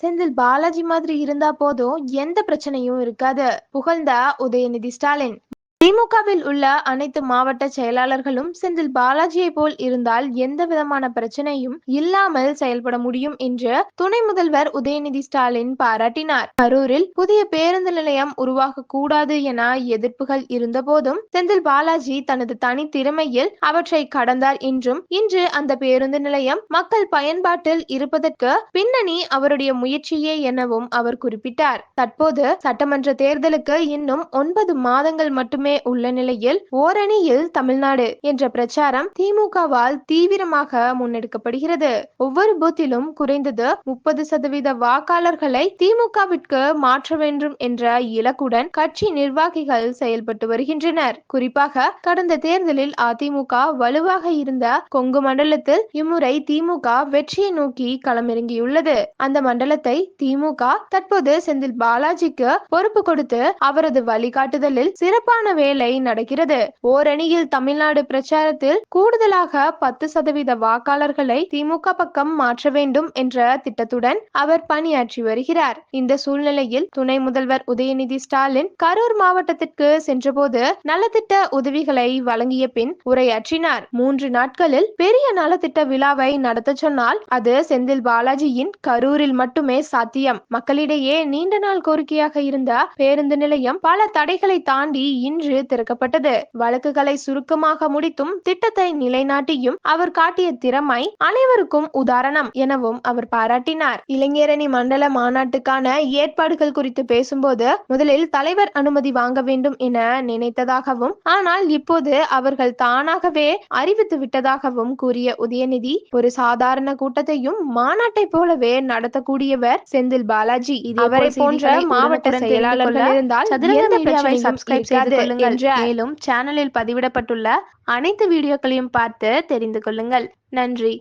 செந்தில் பாலாஜி மாதிரி இருந்தா போதும் எந்த பிரச்சனையும் இருக்காது. புகழ்ந்தா உதயநிதி ஸ்டாலின். திமுகவில் உள்ள அனைத்து மாவட்ட செயலாளர்களும் செந்தில் பாலாஜியை போல் இருந்தால் எந்த விதமான பிரச்சனையும் இல்லாமல் செயல்பட முடியும் என்று துணை முதல்வர் உதயநிதி ஸ்டாலின் பாராட்டினார். கரூரில் புதிய பேருந்து நிலையம் உருவாக கூடாது என எதிர்ப்புகள் இருந்த போதும் செந்தில் பாலாஜி தனது தனி திறமையில் அவற்றை கடந்தார் என்றும் இன்று அந்த பேருந்து நிலையம் மக்கள் பயன்பாட்டில் இருப்பதற்கு பின்னணி அவருடைய முயற்சியே எனவும் அவர் குறிப்பிட்டார். தற்போது சட்டமன்ற தேர்தலுக்கு இன்னும் ஒன்பது மாதங்கள் மட்டுமே மட்டுமே உள்ள நிலையில் ஓரணியில் தமிழ்நாடு என்ற பிரச்சாரம் திமுகவால் தீவிரமாக முன்னெடுக்கப்படுகிறது. ஒவ்வொரு பூத்திலும் குறைந்தது முப்பது சதவீத வாக்காளர்களை திமுகவிற்கு மாற்ற வேண்டும் என்ற இலக்குடன் கட்சி நிர்வாகிகள் செயல்பட்டு வருகின்றனர். குறிப்பாக கடந்த தேர்தலில் அதிமுக வலுவாக இருந்த கொங்கு மண்டலத்தில் இம்முறை திமுக வெற்றியை நோக்கி களமிறங்கியுள்ளது. அந்த மண்டலத்தை திமுக தற்போது செந்தில் பாலாஜிக்கு பொறுப்பு கொடுத்து அவரது வழிகாட்டுதலில் சிறப்பான வேலை நடக்கிறது. ஓரணியில் தமிழ்நாடு பிரச்சாரத்தில் கூடுதலாக பத்து சதவீத வாக்காளர்களை திமுக பக்கம் மாற்ற வேண்டும் என்ற திட்டத்துடன் அவர் பணியாற்றி வருகிறார். இந்த சூழ்நிலையில் துணை முதல்வர் உதயநிதி ஸ்டாலின் கரூர் மாவட்டத்திற்கு சென்றபோது நலத்திட்ட உதவிகளை வழங்கிய பின் உரையாற்றினார். மூன்று நாட்களில் பெரிய நலத்திட்ட விழாவை நடத்த சொன்னால் அது செந்தில் பாலாஜியின் கரூரில் மட்டுமே சாத்தியம். மக்களிடையே நீண்ட நாள் கோரிக்கையாக இருந்த பேருந்து நிலையம் பல தடைகளை தாண்டி இன்று திறக்கப்பட்டது. வழக்குகளை சுருக்கமாக முடித்தும் திட்டத்தை நிலைநாட்டியும் அவர் காட்டிய திறமை அனைவருக்கும் உதாரணம் எனவும் அவர் பாராட்டினார். இளைஞரணி மண்டல மாநாட்டுக்கான ஏற்பாடுகள் குறித்து பேசும்போது முதலில் தலைவர் அனுமதி வாங்க வேண்டும் என நினைத்ததாகவும் ஆனால் இப்போது அவர்கள் தானாகவே அறிவித்து விட்டதாகவும் கூறிய உதயநிதி ஒரு சாதாரண கூட்டத்தையும் மாநாட்டை போலவே நடத்தக்கூடியவர் செந்தில் பாலாஜி. அவரை போன்ற மாவட்ட செயலாளர்கள் இருந்தால் சதுரங்க மீடியாவை சப்ஸ்கிரைப் செய்து என்றார். மேலும் சேனலில் பதிவிடப்பட்டுள்ள அனைத்து வீடியோக்களையும் பார்த்து தெரிந்து கொள்ளுங்கள் நன்றி